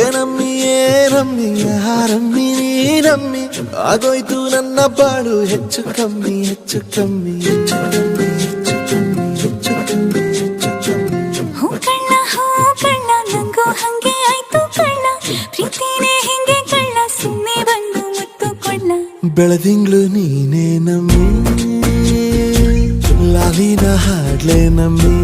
ಏನಮ್ಮಿ ಏನಮ್ಮಿ ಯಾರಮ್ಮಿ ನೀನಮ್ಮಿ ಆಗೋಯ್ತು ನನ್ನ ಬಾಳು ಹೆಚ್ಚು ಕಮ್ಮಿ ಹೆಚ್ಚು ಕಮ್ಮಿ ಹೆಚ್ಚು ಕಮ್ಮಿ ಹೆಚ್ಚು ಕಮ್ಮಿ ಹೆಚ್ಚು ಕಮ್ಮಿ ಹೆಚ್ಚು ಕಮ್ಮಿ. ಹೂ ಕಣ್ಣ ಹೂ ಕಣ್ಣ ನಂಗೂ ಹಂಗೆ ಆಯ್ತು ಕಣ್ಣ. ಪ್ರೀತಿನೇ ಹಿಂಗೆ ಕಣ್ಣ ಸುಮ್ಮನೆ ಬಂದು ಮುತ್ತು ಕಣ್ಣ. ಬೆಳದಿಂಗ್ಳು ನೀನೇ ನಮ್ಮಿ ಲಾಲಿನ ಹಾಡ್ಲೆ ನಮ್ಮಿ.